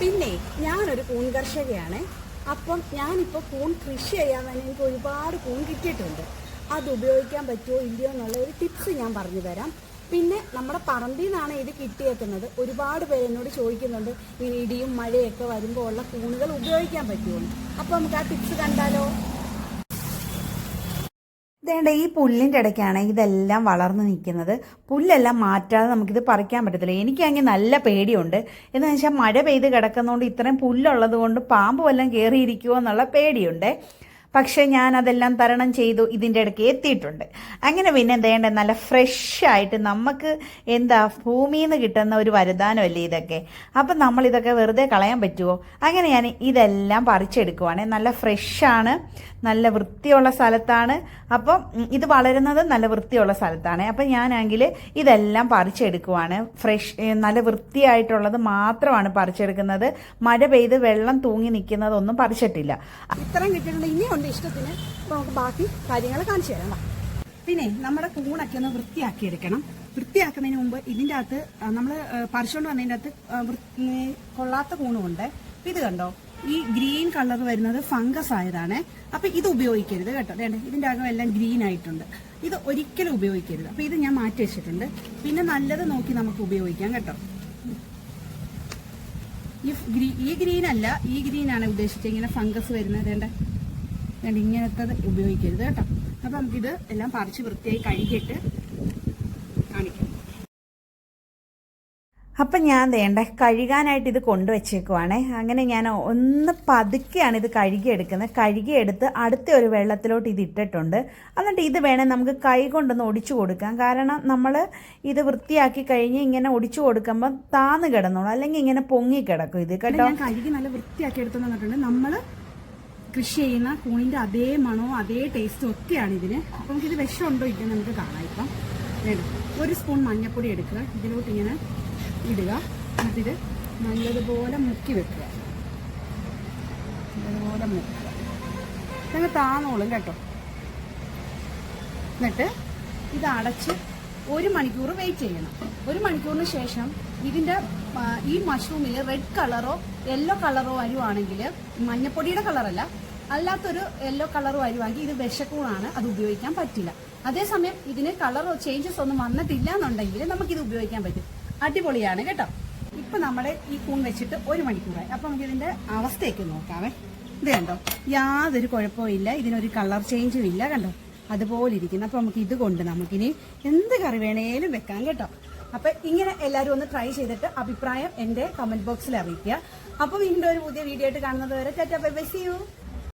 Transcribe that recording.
പിന്നെ ഞാനൊരു കൂൺ കർഷകയാണ്. അപ്പം ഞാനിപ്പോൾ കൂൺ കൃഷി ചെയ്യാൻ വേണ്ടി എനിക്ക് ഒരുപാട് കൂൺ കിട്ടിയിട്ടുണ്ട്. അത് ഉപയോഗിക്കാൻ പറ്റുമോ ഇല്ലയോ എന്നുള്ള ഒരു ടിപ്സ് ഞാൻ പറഞ്ഞു തരാം. പിന്നെ നമ്മുടെ പറമ്പിൽ നിന്നാണ് ഇത് കിട്ടിയേക്കുന്നത്. ഒരുപാട് പേര് എന്നോട് ചോദിക്കുന്നുണ്ട് ഈ ഇടിയും മഴയൊക്കെ വരുമ്പോൾ ഉള്ള കൂണുകൾ ഉപയോഗിക്കാൻ പറ്റുമോ? അപ്പം നമുക്ക് ആ ടിപ്സ് കണ്ടാലോ? ഇതേണ്ട ഈ പുല്ലിന്റെ ഇടയ്ക്കാണ് ഇതെല്ലാം വളർന്നു നിൽക്കുന്നത്. പുല്ലെല്ലാം മാറ്റാതെ നമുക്കിത് പറിക്കാൻ പറ്റത്തില്ല. എനിക്കാണെങ്കിൽ നല്ല പേടിയുണ്ട്. എന്ന് വെച്ചാൽ മഴ പെയ്ത് കിടക്കുന്നതുകൊണ്ട് ഇത്രയും പുല്ലുള്ളത് കൊണ്ട് പാമ്പ് വല്ലതും കയറിയിരിക്കുമോ എന്നുള്ള പേടിയുണ്ട്. പക്ഷേ ഞാൻ അതെല്ലാം തരണം ചെയ്തു ഇതിന്റെ ഇടയ്ക്ക് എത്തിയിട്ടുണ്ട്. അങ്ങനെ പിന്നെ വേണ്ട നല്ല ഫ്രഷ് ആയിട്ട് നമുക്ക് എന്താ ഭൂമിയിൽ നിന്ന് കിട്ടുന്ന ഒരു വരുതാനമല്ലേ ഇതൊക്കെ? അപ്പം നമ്മൾ ഇതൊക്കെ വെറുതെ കളയാൻ പറ്റുമോ അങ്ങനെ ഞാൻ ഇതെല്ലാം പറിച്ചെടുക്കുവാണ്. നല്ല ഫ്രഷാണ് നല്ല വൃത്തിയുള്ള സ്ഥലത്താണ്. അപ്പം ഇത് വളരുന്നത് നല്ല വൃത്തിയുള്ള സ്ഥലത്താണ്. അപ്പം ഞാനാണെങ്കിൽ ഇതെല്ലാം പറിച്ചെടുക്കുവാണ്. ഫ്രഷ് നല്ല വൃത്തിയായിട്ടുള്ളത് മാത്രമാണ് പറിച്ചെടുക്കുന്നത്. മഴ പെയ്ത് വെള്ളം തൂങ്ങി നിൽക്കുന്നതൊന്നും പറിച്ചിട്ടില്ല. ഇത്രയും കിട്ടിയിട്ടുണ്ട്. ഇനിയുണ്ട് ഇഷ്ടത്തിന് നമുക്ക് ബാക്കി കാര്യങ്ങൾ കാണിച്ചു തരാം പിന്നെ നമ്മുടെ കൂണൊക്കെ ഒന്ന് വൃത്തിയാക്കി എടുക്കണം വൃത്തിയാക്കുന്നതിന് മുമ്പ് ഇതിന്റെ അകത്ത് നമ്മൾ പറിച്ചുകൊണ്ട് വന്നതിന്റെ അകത്ത് വൃത്തി കൊള്ളാത്ത കൂണുമുണ്ട്. ഇത് കണ്ടോ? ഈ ഗ്രീൻ കളർ വരുന്നത് ഫംഗസ് ആയതാണ്. അപ്പൊ ഇത് ഉപയോഗിക്കരുത് കേട്ടോ. വേണ്ട ഇതിന്റെ അകം എല്ലാം ഗ്രീൻ ആയിട്ടുണ്ട്. ഇത് ഒരിക്കലും ഉപയോഗിക്കരുത്. അപ്പൊ ഇത് ഞാൻ മാറ്റി വെച്ചിട്ടുണ്ട്. പിന്നെ നല്ലത് നോക്കി നമുക്ക് ഉപയോഗിക്കാം കേട്ടോ. ഈ ഗ്രീൻ അല്ല ഈ ഗ്രീൻ ആണ് ഉദ്ദേശിച്ചത്. ഇങ്ങനെ ഫംഗസ് വരുന്നത് വേണ്ട വേണ്ട ഇങ്ങനത്തത് ഉപയോഗിക്കരുത് കേട്ടോ. അപ്പൊ നമുക്കിത് എല്ലാം പറിച്ച് വൃത്തിയായി കഴുകിയിട്ട് കാണിക്കാം. അപ്പം ഞാൻ വേണ്ട കഴുകാനായിട്ട് ഇത് കൊണ്ടുവച്ചേക്കുവാണേ. അങ്ങനെ ഞാൻ ഒന്ന് പതുക്കെയാണ് ഇത് കഴുകിയെടുക്കുന്നത്. കഴുകിയെടുത്ത് അടുത്ത ഒരു വെള്ളത്തിലോട്ട് ഇത് ഇട്ടിട്ടുണ്ട്. എന്നിട്ട് ഇത് വേണേൽ നമുക്ക് കൈ കൊണ്ടൊന്ന് ഒടിച്ചു കൊടുക്കാം. കാരണം നമ്മൾ ഇത് വൃത്തിയാക്കി കഴിഞ്ഞ് ഇങ്ങനെ ഒടിച്ചു കൊടുക്കുമ്പോൾ താന്ന് കിടന്നോളൂ. അല്ലെങ്കിൽ ഇങ്ങനെ പൊങ്ങി കിടക്കും ഇത് കേട്ടോ. കഴുകി നല്ല വൃത്തിയാക്കി എടുത്തു നമ്മൾ കൃഷി ചെയ്യുന്ന കൂണിന്റെ അതേ മണവും അതേ ടേസ്റ്റും ഒക്കെയാണ് ഇതിന്. അപ്പൊ നമുക്കിത് വിഷമുണ്ടോ ഇല്ല നമുക്ക് കാണാം ഇപ്പം. ഒരു സ്പൂൺ മഞ്ഞൾപ്പൊടി എടുക്കുക. ഇതിലോട്ട് ഇങ്ങനെ ഇടുക. എന്നിട്ടിത് നല്ലതുപോലെ മുക്കി വെക്കുക. നല്ലതുപോലെ മുക്കുക. ഇതങ്ങ് താന്നോളും കേട്ടോ. എന്നിട്ട് ഇത് അടച്ച് ഒരു മണിക്കൂർ വെയിറ്റ് ചെയ്യണം. ഒരു മണിക്കൂറിന് ശേഷം ഇതിന്റെ ഈ മഷ്റൂമിൽ റെഡ് കളറോ യെല്ലോ കളറോ വരുവാണെങ്കിൽ മഞ്ഞപ്പൊടിയുടെ കളറല്ല അല്ലാത്തൊരു യെല്ലോ കളർ വരുവാക്കി ഇത് വിഷക്കൂണാണ്. അത് ഉപയോഗിക്കാൻ പറ്റില്ല. അതേസമയം ഇതിന് കളറോ ചേഞ്ചസ് ഒന്നും വന്നിട്ടില്ല എന്നുണ്ടെങ്കിൽ ഇത് ഉപയോഗിക്കാൻ പറ്റും. അടിപൊളിയാണ് കേട്ടോ. ഇപ്പൊ നമ്മുടെ ഈ കൂൺ വെച്ചിട്ട് ഒരു മണിക്കൂറായി. അപ്പൊ നമുക്ക് ഇതിന്റെ അവസ്ഥയൊക്കെ നോക്കാവേ. ഇത് കണ്ടോ? യാതൊരു കുഴപ്പവും ഇല്ല. ഇതിനൊരു കളർ ചേഞ്ചും ഇല്ല കണ്ടോ? അതുപോലെ ഇരിക്കുന്നു. അപ്പൊ നമുക്ക് ഇത് കൊണ്ട് നമുക്കിനി എന്ത് കറി വേണേലും വെക്കാം കേട്ടോ. അപ്പൊ ഇങ്ങനെ എല്ലാവരും ഒന്ന് ട്രൈ ചെയ്തിട്ട് അഭിപ്രായം എന്റെ കമന്റ് ബോക്സിൽ അറിയിക്കുക. അപ്പൊ വീണ്ടും ഒരു പുതിയ വീഡിയോ ആയിട്ട് കാണുന്നത് വരെ ചേട്ടാ ബൈ ബൈ സി യു